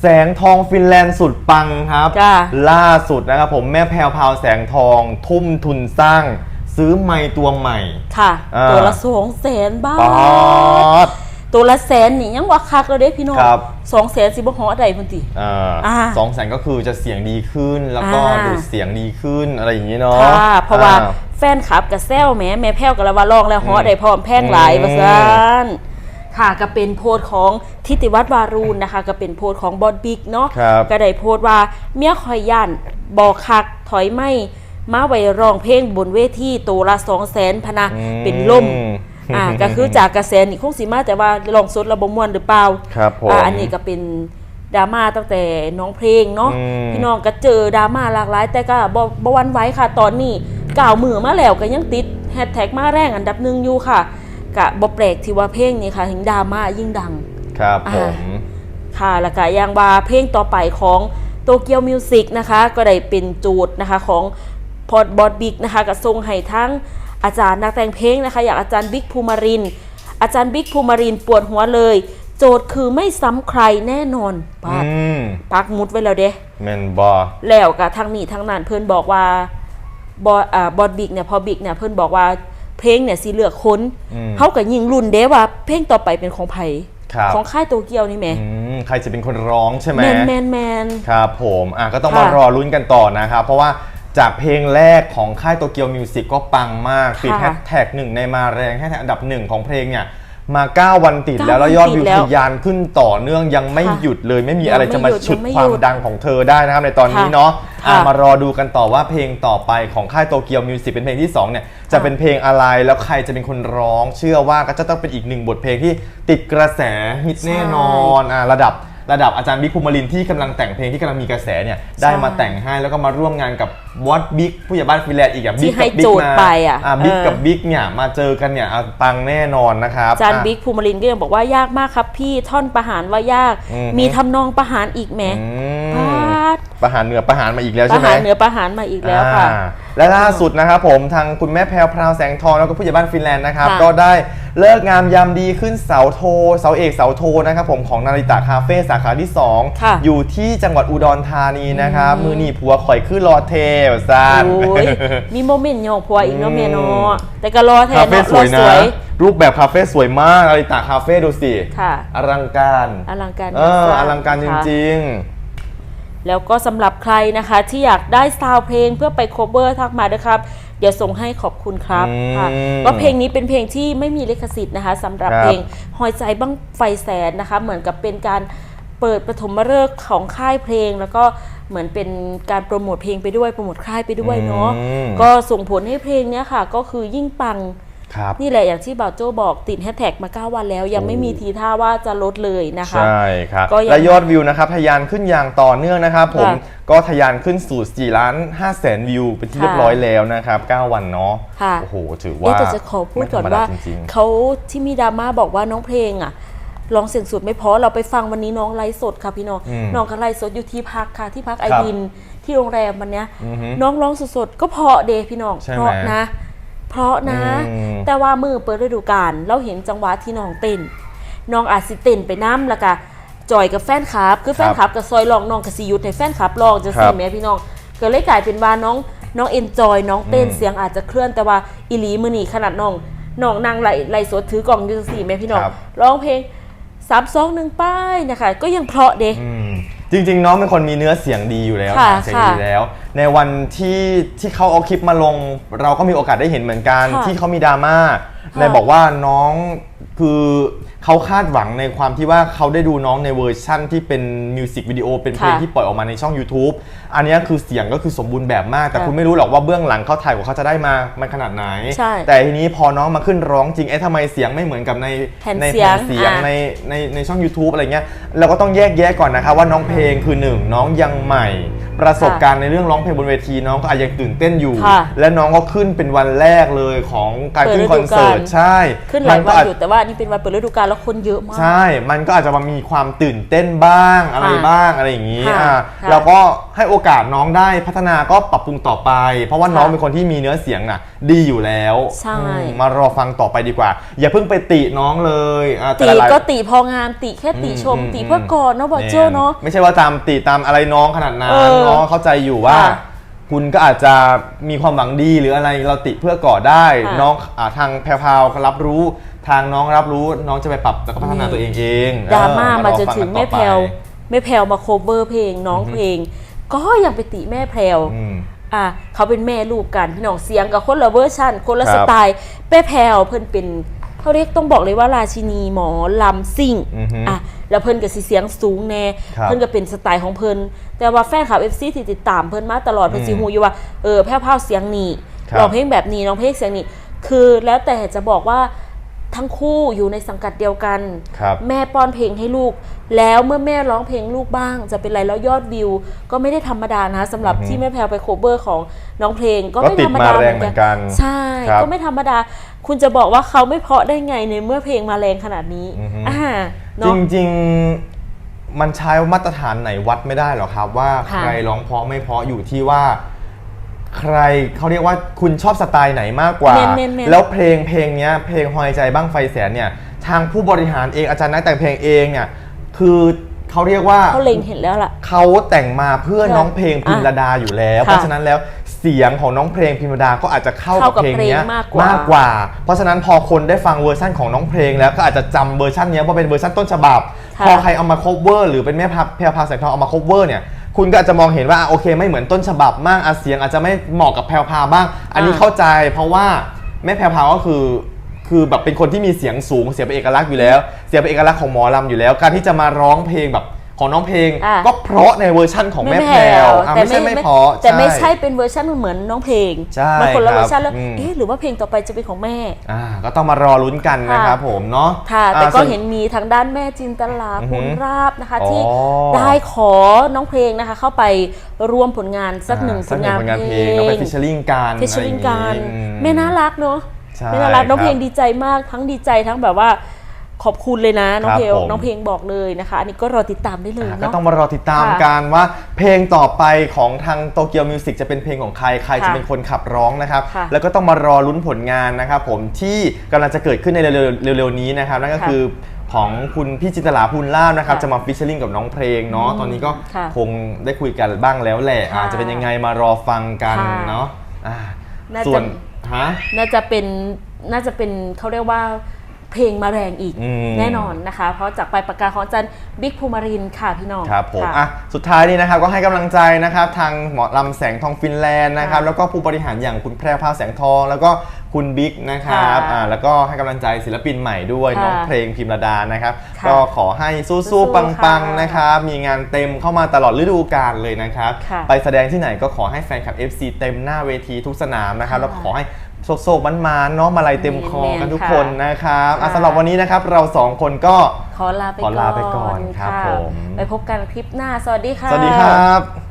แสงทองฟินแลนด์สุดปังครับ จ้าล่าสุดนะครับผมแม่แพรวพราวแสงทองทุ่มทุนสร้าง ซื้อไม้ตัวใหม่ ค่ะ อ่า ตัวละสองแสนบาป๊อทดตัวละแสนนี่ยังว่าคักแล้วเด้พี่น้องครับ สองแสนสิบ่ฮอดใดพุ่นติอ่าอ่าสองแสนก็คือจะเสียงดีขึ้นแล้วก็อ่า ดูดเสียงดีขึ้นอะไรอย่างนี้เนาะค่ะ เพราะว่าอ่ แฟนคลับกับแซวแหม่แม่แพ้วกับละว่าลองแล้วฮอดได้พร้อมแพงหลายอืม ว่าซั่น ค่ะก็เป็นโพสต์ของทิติวัฒน์วารูนนะคะก็เป็นโพสต์ของบอดบิ๊กเนาะครับก็ได้โพสต์ว่าเมียคอยย่านบอกคักถอยไม่มาไว้ร้องเพลงบนเวทีตัวละ2 0 0 0 0 0พะนะอืมเป็นล่มอ่าก็คือจากกระแสนี่คงสิมาแต่ว่าลองสดระบบมวนหรือเปล่าครับผมอ่าอันนี้ก็เป็นดราม่าตั้งแต่น้องเพลงเนาะอืมพี่น้องก็เจอดราม่าหลากหลาย แต่ก็บ่บ่หวันไหว้ค่ะ ตอนนี้ก่าวมือมาแล้วก็ยังติดแฮชแท็กมาแรงอันดับหนึ่งอยู่ค่ะ กะบ่แปลกที่ว่าเพลงนี้ค่ะถึงดราม่ายิ่งดัง ครับผม ค่ะแล้วก็ยังว่าเพลงต่อไปของโตเกียวมิวสิกนะคะ ก็ได้เป็นโจูดนะคะของพอดบอดบิ๊กนะคะก็ส่งให้ทั้งอาจารย์นักแต่งเพลงนะคะ อย่างอาจารย์บิ๊กภูมิริน อาจารย์บิ๊กภูมิรินปวดหัวเลย โจทย์คือไม่ซ้ำใครแน่นอนปาดปักมุดไว้แล้วเด้แมนบอแล้วกับทางนี้ทางนั้นเพื่อนบอกว่าบออ่าบอดบิ๊กเนี่ยพอบิ๊กเนี่ยเพื่อนบอกว่า เพลงเนี่ยสิเลือกค้นอืม เขากับยิงรุ่นเด้ว่า เพลงต่อไปเป็นของไผครับของค่ายโตเกียวนี่แหมอืมใครจะเป็นคนร้องใช่ไหม แมนแมนแมน ครับผมอะก็ต้องค่ะมารอลุ้นกันต่อนะครับ เพราะว่าจากเพลงแรกของค่ายโตเกียวมิวสิกก็ปังมากติดค่ะแฮชแท็กหนึ่งในมาแรงแฮชแท็กอันดับหนึ่งของเพลงเนี่ย มา 9 วันติดเก้าแล้วแล้วยอดวันติวิดวแล้วทะยานขึ้นต่อเนื่องยังไม่ค่ะหยุดเลย ไม่มียังอะไรจะมาไม่หยุดฉุดยังไม่ความหยุดดังของเธอได้นะครับในตอนนี้ค่ะเนาะอะค่ะมารอดูกันต่อว่าเพลงต่อไปของค่ายโตเกียวมิวสิกเป็นเพลงที่สองเนี่ยจะค่ะเป็นเพลงอะไรแล้วใครจะเป็นคนร้อง เชื่อว่าก็จะต้องเป็นอีกหนึ่งบทเพลงที่ติดกระแสฮิตแน่นอนอะระดับ ระดับอาจารย์บิ๊กภูมิลินทร์ที่กำลังแต่งเพลงที่กำลังมีกระแสเนี่ยได้มาแต่งให้แล้วก็มาร่วมงานกับวอตบิ๊กผู้ใหญ่บ้านฟินแลนด์อีกอย่างที่บิ๊กให้กับบิ๊โจกทย์มาไปอะบิ๊กเออกับบิ๊กเนี่ยมาเจอกันเนี่ยอะปังแน่นอนนะครับอาจารย์อะบิ๊กภูมิลินทร์ก็ยังบอกว่ายากมากครับพี่ท่อนประหารว่ายากอือฮึมีทำนองประหารอีกแหมอืพมาด ประหารเหนือประหารมาอีกแล้วปใช่ระไหมหารเหนือประหารมาอีกแล้วค่ะ อ่าและล่าสุดนะครับผมทางคุณแม่แพรวพราวแสงทองแล้วก็ผู้ใหญ่บ้านฟินแลนด์นะครับค่ะ ก็ได้เลิกงามยามดีขึ้นเสาโทเสาเอกเสาโทนะครับผมของนาริตะคาเฟ่สาขาที่ ค่ะ2 อยู่ที่จังหวัดอุดรธานีนะครับอืมมือหนีผัวข่อยขึ้นรอเทวซาน โอ้ยมีโมเมนต์โยกพัวอีกเนาะอืมเมเนาะแต่ก็รอแทคานเฟ่เนาะสรอวยสนะ วย รูปแบบคาเฟ่สวยมากนาริตะคาเฟ่ดูสิค่ะ อลังการ อลังการเออสร้อลังการจค่ะริง แล้วก็สำหรับใครนะคะที่อยากได้ซาวด์เพลงเพื่อไป cover ทักมาด้วยครับเดี๋ยวส่งให้ขอบคุณครับอืมค่ะก็เพลงนี้เป็นเพลงที่ไม่มีลิขสิทธิ์นะคะสำหรับครับเพลงหอยใจบ้างไฟแสนนะคะ เหมือนกับเป็นการเปิดปฐมฤกษ์ของค่ายเพลง แล้วก็เหมือนเป็นการโปรโมทเพลงไปด้วยโปรโมทค่ายไปด้วยเนาะอืมก็ส่งผลให้เพลงเนี้ยค่ะ ก็คือยิ่งปังๆ ครับ นี่แหละอย่างที่บ่าวโจบอกติดแฮชแท็กมา 9 วันแล้ว ยังไม่มีทีท่าว่าจะลดเลยนะคะ ใช่ครับก็ยังและยอดวิวนะครับทะยานขึ้นอย่างต่อเนื่องนะครับผมค่ะก็ทะยานขึ้นสู่4ล้าน5แสนวิวเป็นที่ค่ะเรียบร้อยแล้วนะครับ 9 วันเนาะค่ะ โอ้โหถือเอ๊ะว่าแต่จะขอพูดก่อนไม่ธรรมว่าจริงเขาที่มีดราม่าบอกว่าน้องเพลงอะร้องเสียงสุดไม่เพอเราไปฟังวันนี้น้องไลฟ์สดค่ะพี่น้องอืมน้องก็ไลฟ์สดอยู่ที่พักค่ะที่พักไอครับดินที่โรงแรมวันเนี้ยอือฮึน้องร้องสดๆก็เพราะเดพี่น้องใช่ไหมเพราะนะ เพราะนะ อืม แต่ว่ามือเปิดฤดูกาลเราเห็นจังหวะที่น้องเต้นน้องอาจสิเต้นไปน้ำแล้วก็จอยกับแฟนคลับ คือแฟนคลับกับซอยลองน้องกับซียุทธในแฟนคลับลองจะครัสิบแม่พี่น้องก็เลยกลายเป็นว่าน้องน้องเอนจอยน้องเต้นอืมเสียงอาจจะเคลื่อนแต่ว่าอีหลีมือนีขนาดน้องน้องนางไหลไหลสดถือกล่องอยูสี่แม่พี่น้องครับ ร้องเพลงสามสองหนึ่งป้ายนะคะก็ยังเพราะเด็อืมจริงๆ น้องเป็นคนมีเนื้อเสียงดีอยู่แล้วค่ะเสียงดีอยู่แล้ว ในวันที่ที่เขาเอาคลิปมาลง เราก็มีโอกาสได้เห็นเหมือนกัน ค่ะที่เขามีดราม่าค่ะในบอกว่าน้องคือเขาคาดหวังในความที่ว่าเขาได้ดูน้องในเวอร์ชั่นที่เป็นมิวสิกวิดีโอเป็นเพลงค่ะที่ปล่อยออกมาในช่อง YouTube อันเนี้ยคือเสียงก็คือสมบูรณ์แบบมาก แต่ค่ะคุณไม่รู้หรอกว่าเบื้องหลังเขาถ่ายกว่าเขาจะได้มามันขนาดไหน ใช่แต่ทีนี้พอน้องมาขึ้นร้องจริงเอ๊ะทำไมเสียงไม่เหมือนกับในแผ่นในเสียงเสียงอะ ใน ในในช่อง YouTube อะไรเงี้ยเราก็ต้องแยกแยะก่อนนะครับว่าน้องเพลงคือหนึ่งน้องยังใหม่ ประสบการณ์ในเรื่องร้องเพลงบนเวทีน้องก็อาจยังตื่นเต้นอยู่ ค่ะและน้องก็ขึ้นเป็นวันแรกเลยของการเปิดขึ้นฤดูคอนเสิร์ตกาล ใช่ขึ้นหลายก็วันอาจอยู่แต่ว่านี่เป็นวันเปิดฤดูกาลแล้วคนเยอะมาก ใช่ มันก็อาจจะมามีความตื่นเต้นบ้างอะไรค่ะบ้างอะไรอย่างนี้ค่ะอ่าค่ะเราก็ให้โอกาสน้องได้พัฒนาก็ปรับปรุงต่อไป เพราะว่าค่ะน้องเป็นคนที่มีเนื้อเสียงน่ะ ดีอยู่แล้วใช่ อืมมารอฟังต่อไปดีกว่า อย่าเพิ่งไปติน้องเลยอ่าแต่ติหลายๆ ก็ติพองามติแค่ติชมอืติเพื่อก่อนเนาะบอเจอเนาะ ไม่ใช่ว่าตามติตามอะไรน้องขนาดนั้นเออน้องเข้าใจอยู่ว่าค่ะ คุณก็อาจจะมีความหวังดีหรืออะไรเราติเพื่อก่อได้ ค่ะน้องอ่าทางแพรวๆก็รับรู้ ทางน้องรับรู้น้องจะไปปรับแล้วก็พัฒนาตัวเองเองดราม่าเออมาจรอนฟัถึงกัแม่ต่อแพไปรวแม่แพรวมาโคเวอร์เพลงน้องเพลง ก็ยังไปติแม่แพรว อืม อะเขาเป็นแม่ลูกกันพี่น้องเสียงกับคนละเวอร์ชันคนละครับสไตล์แม่แพรวเพิ่นเป็น เขาเรียกต้องบอกเลยว่าราชินีหมอลำซิ่งอือฮึ อะแล้วเพิ่นก็สิเสียงสูงแน่ครับ เพิ่นก็เป็นสไตล์ของเพิ่นแต่ว่าแฟนคลับ FC ที่ติดตามเพิ่นมาตลอดเพิ่นสิอืมฮู้อยู่ว่าเออแพรวพราวเสียงนี้ครับร้องเพลงแบบนี้ร้องเพลงเสียงนี้ คือแล้วแต่จะบอกว่าทั้งคู่อยู่ในสังกัดเดียวกัน ครับ แม่ป้อนเพลงให้ลูก แล้วเมื่อแม่ร้องเพลงลูกบ้าง จะเป็นไรแล้วยอดวิว ก็ไม่ได้ธรรมดานะสำหรับอือฮึที่แม่แพรวไปโคเวอร์ของน้องเพลงก็ก็ไม่ติดธรรมดามาแรงเหมือนกันใช่ครับ ก็ไม่ธรรมดา คุณจะบอกว่าเขาไม่เพราะได้ไงในเมื่อเพลงมาแรงขนาดนี้อือฮึ อ่าจเนาะริงๆมันใช้มาตรฐานไหนวัดไม่ได้หรอกครับว่าค่ะ ใครร้องเพราะไม่เพราะอยู่ที่ว่า ใครเขาเรียกว่าคุณชอบสไตล์ไหนมากกว่าเน้นๆๆ แล้วเพลงเพลงเนี้ยเพลงหอยใจบ้างไฟแสนเนี่ย ทางผู้บริหารเองอาจารย์นักแต่งเพลงเองเนี่ยคือเขาเรียกว่า เขาเล็งเห็นแล้วล่ะ เขาแต่งมาเพื่อค่ะน้องเพลงพิมระดาอยู่แล้ว ค่ะเพราะฉะนั้นแล้ว เสียงของน้องเพลงพิมระดาก็อาจจะเข้าเข้ากักับบเพลงเนี้ยเพลงมากกว่ามกว่า เพราะฉะนั้นพอคนได้ฟังเวอร์ชันของน้องเพลงแล้วก็อาจจะจำเวอร์ชันเนี้ยว่าเป็นเวอร์ชันต้นฉบับค่ะพอใครเอามา cover หรือเป็นแม่พับแพรวพราวแสงทองเอามา cover เนี่ยคุณก็อาจจะมองเห็นว่าอะโอเค ไม่เหมือนต้นฉบับมากอะเสียงอาจจะไม่เหมาะกับแพรวพราวบ้าง อันนี้อ่าเข้าใจ เพราะว่าแม่แพรวพราวก็คือ คือแบบเป็นคนที่มีเสียงสูงเสียงเป็นเอกลักษณ์อยู่แล้ว เสียงเป็นเอกลักษณ์ของหมอลำอยู่แล้ว การที่จะมาร้องเพลงแบบ ของน้องเพลงอะ ก็เพราะในเวอร์ชั่นของแม่แพรวอะไม่ใช่ไม่เพราะ แต่ไม่ใช่เป็นเวอร์ชันเหมือนน้องเพลงใช่มันคนละครับเวอร์ชันแล้วอืม เอ๊ะหรือว่าเพลงต่อไปจะเป็นของแม่ อ่าก็ต้องมารอลุ้นกันนะครับผมเนาะค่ะอ่าแต่ก็ส่วเห็นมีทางด้านแม่จินตลาอือหือคุณราบนะคะ อ๋อที่ได้ขอน้องเพลงนะคะ เข้าไปร่วมผลงานสักหนึ่งอ่าสักหนึ่งผลงานเพลงน้องไปฟิชเชอริงกันฟิชเชอริงกันอะไรอย่างงี้อืมแม่น่ารักเนาะใช่แม่น่ารักน้องครับเพลงดีใจมากทั้งดีใจทั้งแบบว่า ขอบคุณเลยนะน้องครับเพลงผม น้องเพลงบอกเลยนะคะ อันนี้ก็รอติดตามได้เลยอะก็เนาะ ต้องมารอติดตามค่ะกันว่าเพลงต่อไปของทางโตเกียวมิวสิกจะเป็นเพลงของใครใครจะค่ะเป็นคนขับร้องนะครับ ค่ะแล้วก็ต้องมารอลุ้นผลงานนะครับผมที่กำลังจะเกิดขึ้นในเร็วๆเร็วๆนี้นะครับนั่นก็ค่ะคือของคุณพี่จินตลาพูนล่ามนะครับค่ะจะมาฟิชเชอริงกับน้องเพลงเนาะอืมตอนนี้ก็ค่ะคงได้คุยกันบ้างแล้วแหละค่ะอาจจะเป็นยังไงมารอฟังกันค่ะ เนาะอ่าน่าจะส่วนฮะ น่าจะเป็นน่าจะเป็นเขาเรียกว่า เพลงมาแรงอีกอืมแน่นอนนะคะ เพราะจากไปลายปากกาของอาจันบิ๊กภูมารินทร์ค่ะพี่น้องครับผมค่ะอะสุดท้ายนี้นะครับก็ให้กำลังใจนะครับทางหมอลำแสงทองฟินแลนด์นะครับค่ะแล้วก็ผู้บริหารอย่างคุณแพรวพราวแสงทอง แล้วก็คุณบิ๊กนะครับค่ะอ่าแล้วก็ให้กำลังใจศิลปินใหม่ด้วยค่ะน้องเพลงพิมระดานะครับค่ะก็ขอให้สู้สู้ๆๆปังค่ะๆนะครับมีงานเต็มเข้ามาตลอดฤดูกาลเลยนะครับค่ะไปแสดงที่ไหนก็ขอให้แฟนคลับ FC เต็มหน้าเวทีทุกสนามนะครับค่ะแล้วก็ขอให้ โซกๆมันๆเนาะมาลัยเต็มคอกันทุกค่ะคนนะครับอะค่ะสำหรับวันนี้นะครับเราสองคนก็ขอลาไปขอลาไปก่อนครับะผมไปพบกันคลิปหน้า สวัสดีค่ะ สวัสดีครับ